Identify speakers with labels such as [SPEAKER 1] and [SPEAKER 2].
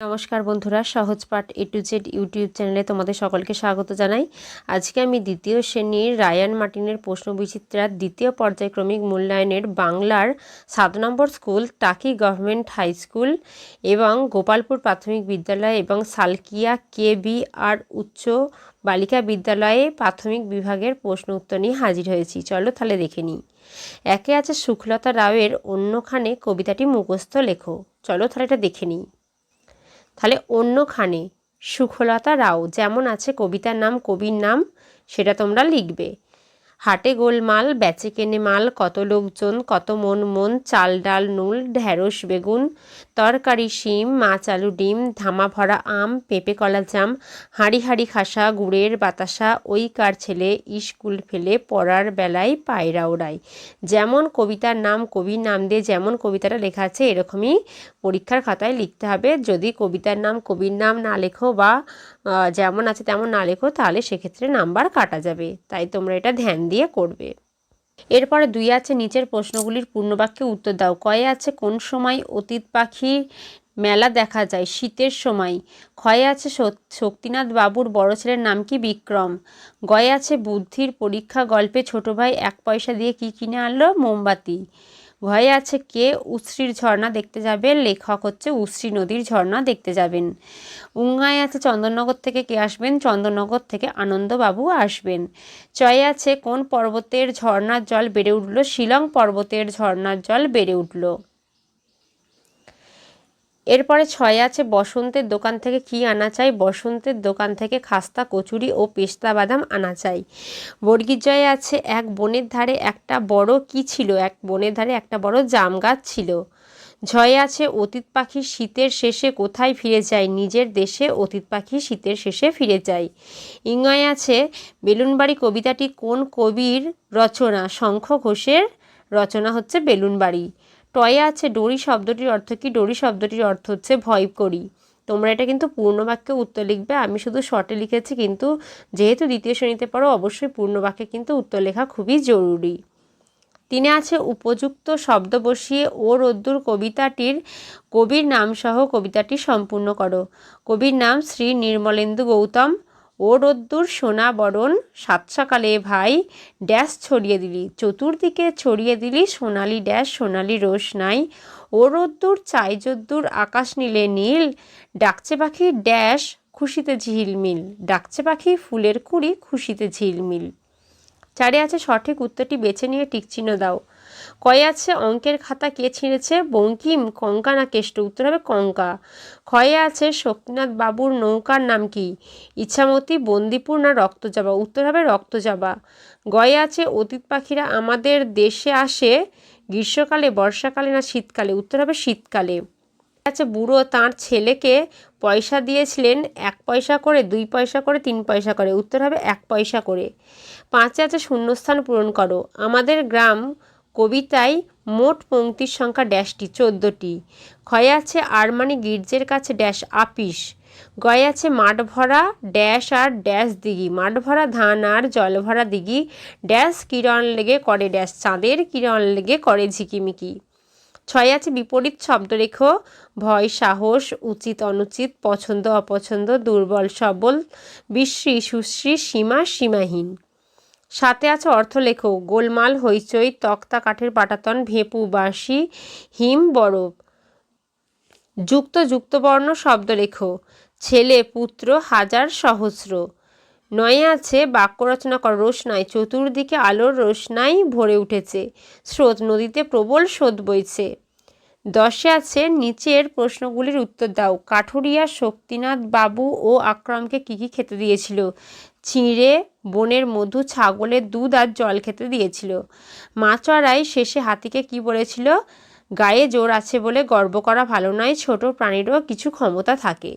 [SPEAKER 1] নমস্কার বন্ধুরা, সহজ পাঠ এ টু জেড ইউটিউব চ্যানেলে তোমাদের সকলকে স্বাগত জানাই। আজকে আমি দ্বিতীয় শ্রেণির রায়ান মার্টিনের প্রশ্ন বিচিত্রার দ্বিতীয় পর্যায়ক্রমিক মূল্যায়নের বাংলার সাত নম্বর school, Taki government high school এবং গোপালপুর প্রাথমিক বিদ্যালয় এবং সালকিয়া কে বি আর উচ্চ বালিকা বিদ্যালয়ে প্রাথমিক বিভাগের প্রশ্ন উত্তর নিয়ে হাজির হয়েছি। চলো তাহলে দেখে নিই। একে আছে সুখলতা রাওয়ের অন্যখানে কবিতাটি মুখস্থ লেখো। চলো তাহলে এটা দেখে নিই। তাহলে অন্যখানে সুখলতা রাও যেমন আছে কবিতার নাম, কবির নাম, সেটা তোমরা লিখবে। হাটে গোলমাল, বেচে কেনে মাল, কত লোকজন, কত মন মন, চাল ডাল নুল, ঢেঁড়স বেগুন, তরকারি শিম, মাছ আলু ডিম, ধামা ভরা আম, পেঁপে কলা জাম, হাঁড়ি হাঁড়ি খাসা, গুড়ের বাতাসা ওই কার ছেলে স্কুল ফেলে, পড়ার বেলায় পায়রা ওড়ায়। যেমন কবিতার নাম, কবির নাম দিয়ে যেমন কবিতাটা লেখা আছে, এরকমই পরীক্ষার খাতায় লিখতে হবে। যদি কবিতার নাম, কবির নাম না লেখো বা যেমন আছে তেমন না লেখো, তাহলে সেক্ষেত্রে নাম্বার কাটা যাবে। তাই তোমরা এটা ধ্যান দিয়ে করবে। এরপরে দুই আছে, নিচের প্রশ্নগুলির পূর্ণবাক্যে উত্তর দাও। কয়ে আছে, কোন সময় অতীত পাখির মেলা দেখা যায়? শীতের সময়। ক্ষয়ে আছে শক্তিনাথ বাবুর বড় ছেলের নাম কি? বিক্রম। গয়ে আছে, বুদ্ধির পরীক্ষা, গল্পে ছোট ভাই এক পয়সা দিয়ে কি কিনে আনলো? মোমবাতি। ভয়ে আছে কে উশ্রীর ঝর্ণা দেখতে যাবে? লেখক হচ্ছে উশ্রী নদীর ঝর্ণা দেখতে যাবেন। উঙ্গায় আছে চন্দননগর থেকে কে আসবেন? চন্দননগর থেকে আনন্দবাবু আসবেন। চয়ে আছে কোন পর্বতের ঝর্ণার জল বেড়ে উঠল? শিলং পর্বতের ঝর্ণার জল বেড়ে উঠল। এরপরে ছয়ে আছে, বসন্তের দোকান থেকে কি আনা চাই? বসন্তের দোকান থেকে খাস্তা, কচুরি ও পেস্তা বাদাম আনা চাই। বর্গীর জয়ে আছে, এক বনের ধারে একটা বড় কি ছিল? এক বনের ধারে একটা বড় জাম গাছ ছিল। ঝয়ে আছে, অতীত পাখি শীতের শেষে কোথায় ফিরে যায় নিজের দেশে অতীত পাখি শীতের শেষে ফিরে যায় ইংয় আছে, বেলুনবাড়ি কবিতাটি কোন কবির রচনা? শঙ্খ ঘোষের রচনা হচ্ছে বেলুনবাড়ি। টয়ে আছে ডোরি শব্দটির অর্থ কি? ডোরি শব্দটির অর্থ হচ্ছে ভয় করি। তোমরা এটা কিন্তু পূর্ণ বাক্যে উত্তর লিখবে। আমি শুধু শর্টে লিখেছি, কিন্তু যেহেতু দ্বিতীয় শ্রেণীতে পড়ো, অবশ্যই পূর্ণ বাক্যে কিন্তু উত্তর লেখা খুবই জরুরি। তিনে আছে উপযুক্ত শব্দ বসিয়ে, ও রদ্দুর, কবিতাটির, কবির নামসহ কবিতাটি সম্পূর্ণ করো। কবির নাম শ্রী নির্মলেন্দু গৌতম। ও রোদ্দুর সোনা বরণ সাত সকালে ভাই, ড্যাশ ছড়িয়ে দিলি। চতুর্দিকে ছড়িয়ে দিলি সোনালি ড্যাশ, সোনালি রোশ নাই। ও রোদ্দুর চাই যদ্দুর আকাশ নীলে নীল। ডাকছে পাখি ড্যাশ, খুশিতে ঝিলমিল। ডাকছে পাখি ফুলের কুড়ি, খুশিতে ঝিলমিল। চারে আছে সঠিক উত্তরটি বেছে নিয়ে টিকচিহ্ন দাও। কয়ে আছে অঙ্কের খাতা কে ছিঁড়েছে? বঙ্কিম, কঙ্কা না কেষ্ট? উত্তর হবে কঙ্কা। ক্ষয়ে আছে শক্তিনাথ বাবুর নৌকার নাম কি? ইচ্ছামতি, বন্দিপুর না রক্তজাবা? উত্তর হবে রক্তজাবা। গয়ে আছে অতীত পাখিরা আমাদের দেশে আসে, গ্রীষ্মকালে, বর্ষাকালে না শীতকালে? উত্তর হবে শীতকালে। আছে বুড়ো তার ছেলেকে পয়সা দিয়েছিলেন এক পয়সা করে, দুই পয়সা করে, তিন পয়সা করে। উত্তর হবে এক পয়সা করে। পাঁচে আছে শূন্যস্থান পূরণ করো। আমাদের গ্রাম কবিতায় মোট পংক্তির সংখ্যা ড্যাশটি, চোদ্দোটি। ক্ষয়ে আছে আরমানি গির্জের কাছে ড্যাশ আপিস। গয়ে আছে মাঠ ভরা ড্যাশ আর ড্যাশ দিঘি। মাঠ ভরা ধান আর জল ভরা দিঘি। ড্যাশ কিরণ লেগে করে ড্যাশ। চাঁদের কিরণ লেগে করে ঝিকিমিকি। ছয় আছে, বিপরীত শব্দ রেখো ভয়, সাহস, উচিত, অনুচিত, পছন্দ, অপছন্দ, দুর্বল, সবল, বিশ্রী, সুশ্রী, সীমা, সীমাহীন। সাথে আছে অর্থ লেখো গোলমাল, হইচই, তক্তা, কাঠের পাটাতন, ভেপু, বাঁশি, হিম, বরফ। যুক্ত, যুক্তবর্ণ শব্দ লেখো ছেলে, পুত্র, হাজার সহস্র। নয়ে আছে, বাক্য রচনা কর রোশনাই চতুর্দিকে আলোর রোশনাই ভরে উঠেছে। স্রোত নদীতে প্রবল স্রোত বইছে। দশে আছে, নিচের প্রশ্নগুলির উত্তর দাও। কাঠুরিয়া শক্তিনাথ বাবু ও আকরামকে কী কী খেতে দিয়েছিল? চিঁড়ে, বনের মধু, ছাগলের দুধ আর জল খেতে দিয়েছিল। মাছরাই শেষে হাতিকে কি বলেছিল? গায়ে জোর আছে বলে গর্ব করা ভালো নয়, ছোট প্রাণীরও কিছু ক্ষমতা থাকে।